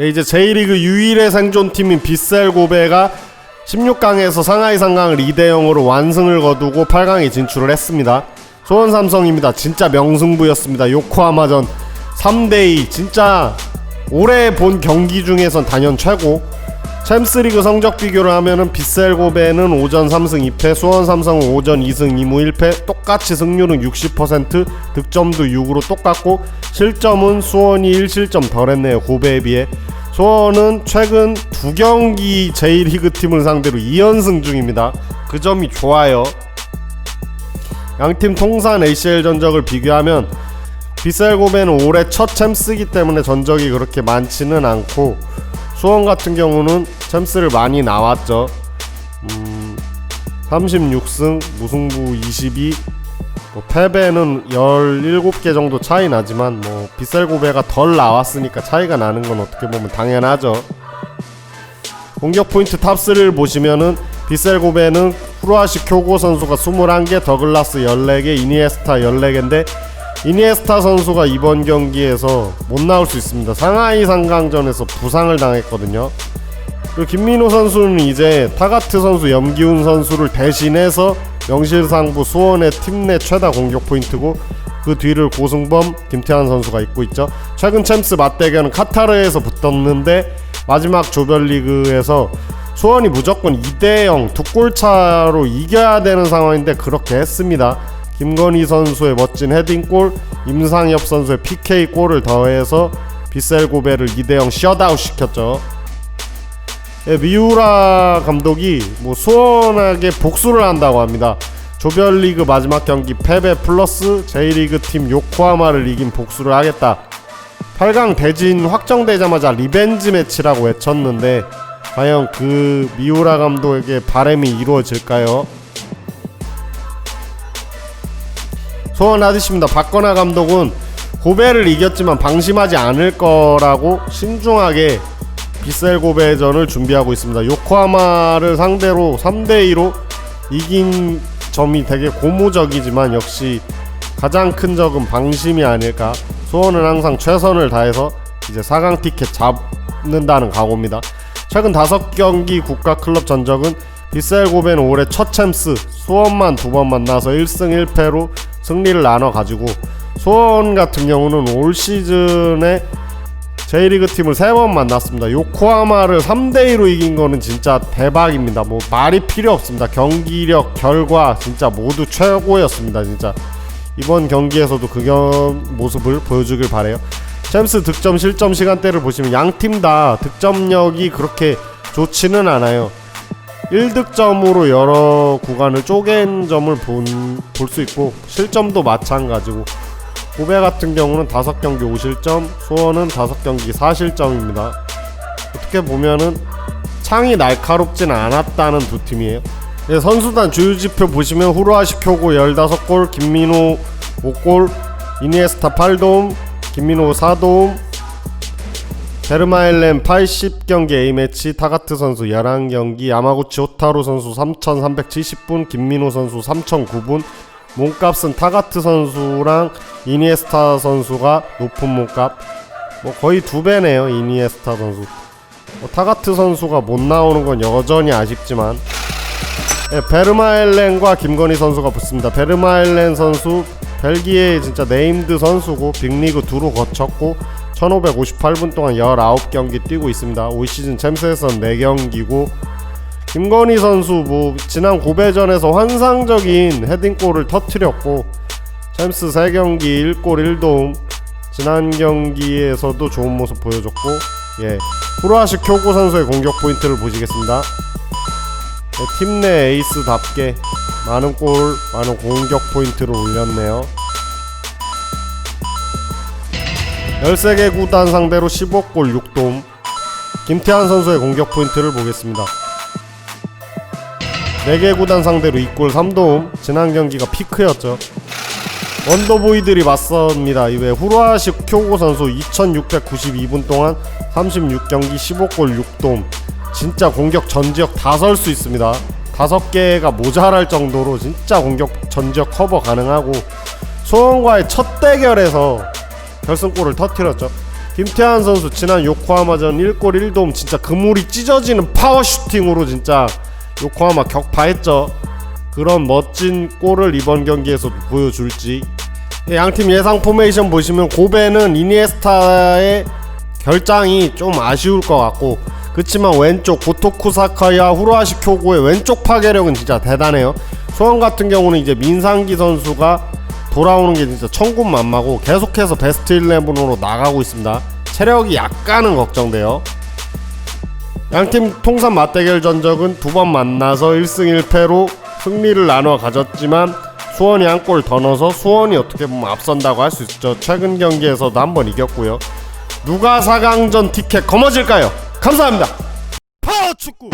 예, 이제 J리그 유일의 생존팀인 빗셀 고베가 16강에서 상하이 상강을 2대 0으로 완승을 거두고 8강에 진출을 했습니다. 소원 삼성입니다. 진짜 명승부였습니다. 요코하마전 3대 2 진짜 올해 본 경기 중에선 단연 최고. 챔스리그 성적 비교를 하면은 빗셀 고베는 5전 3승 2패, 수원 삼성은 5전 2승 2무 1패, 똑같이 승률은 60%, 득점도 6으로 똑같고 실점은 수원이 1실점 덜했네요. 고베에 비해. 수원은 최근 두 경기 제1리그 팀을 상대로 2연승 중입니다. 그 점이 좋아요. 양팀 통산 ACL 전적을 비교하면 비셀고베는 올해 첫 챔스이기 때문에 전적이 그렇게 많지는 않고 수원 같은 경우는 챔스를 많이 나왔죠. 음, 36승, 무승부 22, 뭐 패배는 17개 정도 차이 나지만 뭐 비셀고베가 덜 나왔으니까 차이가 나는 건 어떻게 보면 당연하죠. 공격 포인트 탑3를 보시면은 비셀고베는 후르아시 쿄고 선수가 21개, 더글라스 14개, 이니에스타 14개인데 이니에스타 선수가 이번 경기에서 못 나올 수 있습니다. 상하이 상강전에서 부상을 당했거든요. 그리고 김민호 선수는 이제 타가트 선수, 염기훈 선수를 대신해서 명실상부 수원의 팀 내 최다 공격 포인트고 그 뒤를 고승범, 김태환 선수가 잇고 있죠. 최근 챔스 맞대결은 카타르에서 붙었는데 마지막 조별리그에서 수원이 무조건 2대0 두 골 차로 이겨야 되는 상황인데 그렇게 했습니다. 김건희 선수의 멋진 헤딩골, 임상엽 선수의 PK 골을 더해서 비셀고베를 2대0 셧아웃 시켰죠. 예, 미우라 감독이 뭐 수원에게 복수를 한다고 합니다. 조별리그 마지막 경기 패배 플러스 J리그 팀 요코하마를 이긴 복수를 하겠다. 8강 대진 확정되자마자 리벤지 매치라고 외쳤는데 과연 그 미우라 감독에게 바람이 이루어질까요? 소원 아저씨입니다. 박건아 감독은 고베를 이겼지만 방심하지 않을 거라고 신중하게 비셀 고베전을 준비하고 있습니다. 요코하마를 상대로 3대 2로 이긴 점이 되게 고무적이지만 역시 가장 큰 적은 방심이 아닐까. 소원은 항상 최선을 다해서 이제 4강 티켓 잡는다는 각오입니다. 최근 5경기 국가 클럽 전적은 비셀 고베는 올해 첫 챔스 수원만 두 번 만나서 1승 1패로 승리를 나눠 가지고 수원 같은 경우는 올 시즌에 J리그 팀을 세 번 만났습니다. 요코하마를 3대 2로 이긴 거는 진짜 대박입니다. 뭐 말이 필요 없습니다. 경기력, 결과 진짜 모두 최고였습니다. 진짜 이번 경기에서도 그 경, 모습을 보여주길 바래요. 챔스 득점 실점 시간대를 보시면 양 팀 다 득점력이 그렇게 좋지는 않아요. 1득점으로 여러 구간을 쪼갠 점을 볼 수 있고 실점도 마찬가지고 고베 같은 경우는 5경기 5실점, 수원은 5경기 4실점입니다. 어떻게 보면은 창이 날카롭진 않았다는 두 팀이에요. 네, 선수단 주요지표 보시면 후루아시 쿄고 15골, 김민호 5골, 이니에스타 8도움, 김민호 4도움, 베르마엘렌 80경기 A매치, 타가트 선수 11경기, 야마구치 호타루 선수 3370분, 김민호 선수 3009분, 몸값은 타가트 선수랑 이니에스타 선수가 높은 몸값. 뭐 거의 두 배네요 이니에스타 선수. 뭐 타가트 선수가 못 나오는 건 여전히 아쉽지만. 예, 베르마엘렌과 김건희 선수가 붙습니다. 베르마엘렌 선수 벨기에 진짜 네임드 선수고 빅리그 두루 거쳤고 1558분 동안 19경기 뛰고 있습니다. 올 시즌 챔스에선 4경기고 김건희 선수 뭐 지난 고배전에서 환상적인 헤딩골을 터트렸고 챔스 3경기 1골 1도움 지난 경기에서도 좋은 모습 보여줬고 예 후라시 쿄고 선수의 공격 포인트를 보시겠습니다. 네, 팀내 에이스답게 많은 골 많은 공격 포인트를 올렸네요. 13개 구단 상대로 15골 6도움 김태환 선수의 공격 포인트를 보겠습니다 4개 구단 상대로 2골 3도움. 지난 경기가 피크였죠. 원더보이들이 맞섭니다. 이외 후루아시 쿄고 선수 2692분 동안 36경기 15골 6도움. 진짜 공격 전 지역 다 설 수 있습니다. 5개가 모자랄 정도로 진짜 공격 전 지역 커버 가능하고 소원과의 첫 대결에서 결승골을 터뜨렸죠. 김태환 선수 지난 요코하마전 1골 1도움 진짜 그물이 찢어지는 파워슈팅으로 진짜 요코하마 격파했죠. 그런 멋진 골을 이번 경기에서 보여줄지. 예, 양팀 예상 포메이션 보시면 고베는 이니에스타의 결장이 좀 아쉬울 것 같고 그치만 왼쪽 고토쿠사카야 후루아시 쿄고의 왼쪽 파괴력은 진짜 대단해요. 수원 같은 경우는 이제 민상기 선수가 돌아오는 게 진짜 천군만마고 계속해서 베스트 11으로 나가고 있습니다. 체력이 약간은 걱정돼요 양팀 통산 맞대결 전적은 두 번 만나서 1승 1패로 승리를 나눠 가졌지만 수원이 한 골 더 넣어서 수원이 어떻게 보면 앞선다고 할 수 있죠. 최근 경기에서도 한 번 이겼고요. 누가 4강전 티켓 거머쥘까요? 감사합니다. 파워 축구.